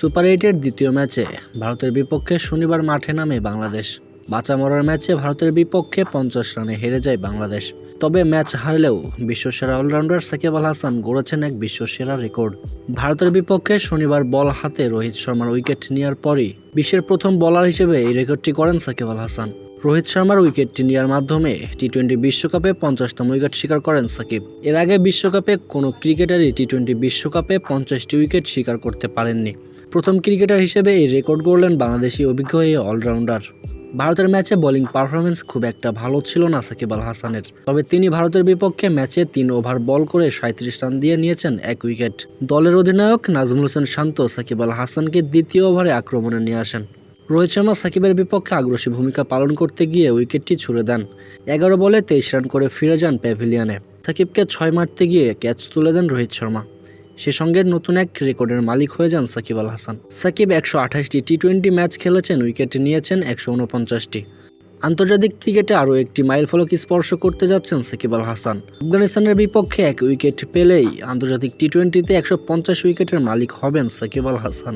Super এইটের দ্বিতীয় ম্যাচে ভারতের বিপক্ষে শনিবার মাঠে নামে বাংলাদেশ। বাঁচা মরার ম্যাচে ভারতের বিপক্ষে পঞ্চাশ রানে হেরে যায় বাংলাদেশ। তবে ম্যাচ হারলেও বিশ্বসেরা অলরাউন্ডার সাকিব আল হাসান গড়েছেন এক বিশ্বসেরা রেকর্ড। ভারতের বিপক্ষে শনিবার বল হাতে রোহিত শর্মার উইকেট নেওয়ার পরই বিশ্বের প্রথম বলার হিসেবে এই রেকর্ডটি করেন সাকিব আল হাসান। রোহিত শর্মার উইকেটটি নেওয়ার মাধ্যমে টি টোয়েন্টি বিশ্বকাপে পঞ্চাশতম উইকেট শিকার করেন সাকিব। এর আগে বিশ্বকাপে কোনো ক্রিকেটারই টি টোয়েন্টি বিশ্বকাপে পঞ্চাশটি উইকেট শিকার করতে পারেননি। প্রথম ক্রিকেটার হিসেবে এই রেকর্ড গড়লেন বাংলাদেশি অভিজ্ঞ এই অলরাউন্ডার। ভারতের ম্যাচে বোলিং পারফরমেন্স খুব একটা ভালো ছিল না সাকিব আল হাসানের। তবে তিনি ভারতের বিপক্ষে ম্যাচে তিন ওভার বল করে সাঁত্রিশ রান দিয়ে নিয়েছেন এক উইকেট। দলের অধিনায়ক নাজমুল হোসেন শান্ত সাকিব আল হাসানকে দ্বিতীয় ওভারে আক্রমণে নিয়ে আসেন। রোহিত শর্মা সাকিবের বিপক্ষে আগ্রাসী ভূমিকা পালন করতে গিয়ে উইকেটটি ছুড়ে দেন। এগারো বলে তেইশ রান করে ফিরে যান প্যাভিলিয়নে। সাকিবকে ছয় মারতে গিয়ে ক্যাচ তুলে দেন রোহিত শর্মা। সে সঙ্গে নতুন এক রেকর্ডের মালিক হয়ে যান সাকিব আল হাসান। সাকিব একশো আঠাশটি টি টোয়েন্টি ম্যাচ খেলেছেন, উইকেট নিয়েছেন একশো উনপঞ্চাশটি। আন্তর্জাতিক ক্রিকেটে আরও একটি মাইলফলক স্পর্শ করতে যাচ্ছেন সাকিব আল হাসান। আফগানিস্তানের বিপক্ষে এক উইকেট পেলেই আন্তর্জাতিক টি টোয়েন্টিতে একশো পঞ্চাশ উইকেটের মালিক হবেন সাকিব আল হাসান।